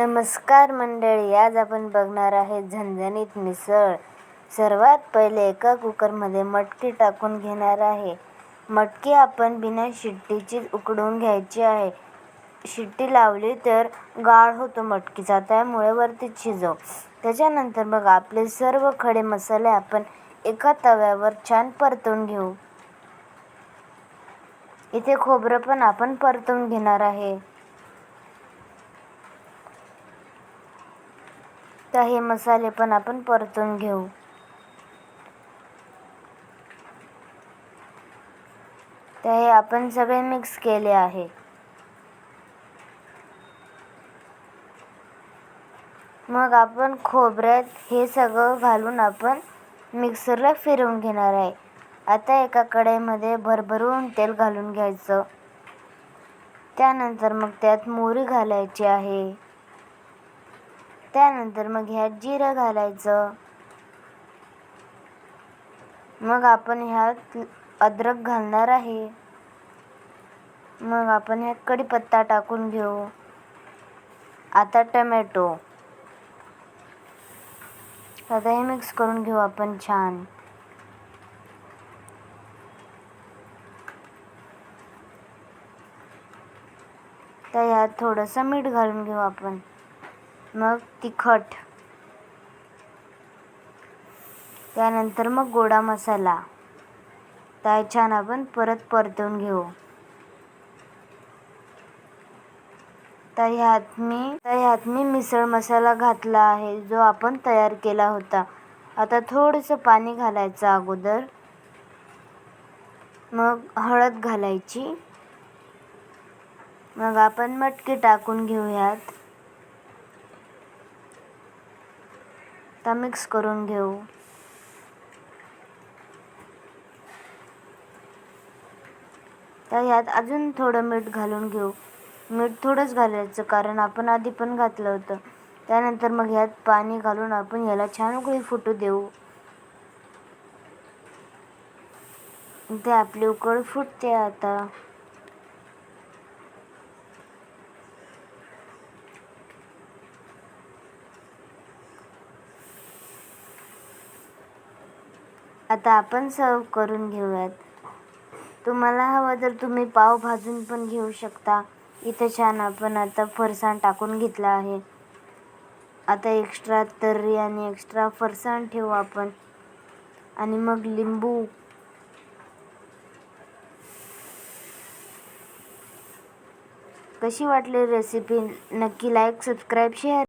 नमस्कार मंडळी आज आपण बघणार आहे झणझणीत मिसळ. सर्वात पहिले एका कुकरमध्ये मटकी टाकून घेणार आहे. मटकी आपण बिना शिट्टीची उकडून घ्यायची आहे. शिट्टी लावली तर गाळ होतो मटकीचा त्यामुळे वरतीच शिजव. त्याच्यानंतर मग आपले सर्व खडे मसाले आपण एका तव्यावर छान परतून घेऊ. इथे खोबरं पण आपण परतून घेणार आहे. तर हे मसाले पण आपण परतून घेऊ. तर हे आपण सगळे मिक्स केले आहे. मग आपण खोबऱ्यात हे सगळं घालून आपण मिक्सरला फिरवून घेणार आहे. आता एका कढईमध्ये भरभरून तेल घालून घ्यायचं. त्यानंतर मग त्यात मोहरी घालायची आहे. त्यानंतर मग ह्यात जिरं घालायचं. मग आपण ह्यात अद्रक घालणार आहे. मग आपण ह्यात कढीपत्ता टाकून घेऊ. आता टमॅटो. आता हे मिक्स करून घेऊ आपण छान. तर ह्यात थोडंसं मीठ घालून घेऊ आपण. मग तिखट. त्यानंतर मग गोडा मसाला. त्या छान आपण परत परतून घेऊ. तर ह्यात मी तर ह्यात मी मिसळ मसाला घातला आहे जो आपण तयार केला होता. आता थोडंसं पाणी घालायचं अगोदर. मग हळद घालायची. मग आपण मटकी टाकून घेऊयात. आता मिक्स करून घेऊ. तर ह्यात अजून थोडं मीठ घालून घेऊ. मीठ थोडंच घालायचं कारण आपण आधी पण घातलं होतं. त्यानंतर मग ह्यात पाणी घालून आपण ह्याला छान उकळी फुटू देऊ. ते आपली उकळ फुटते आता. आता आपण सर्व करून घेऊयात. तुम्हाला हवं तर तुम्ही पाव भाजून पण घेऊ शकता. इथे छान आपण आता फरसाण टाकून घेतलं आहे. आता एक्स्ट्रा तर्री आणि एक्स्ट्रा फरसाण ठेवू आपण. आणि मग लिंबू. कशी वाटली रेसिपी नक्की लाईक सबस्क्राईब शेअर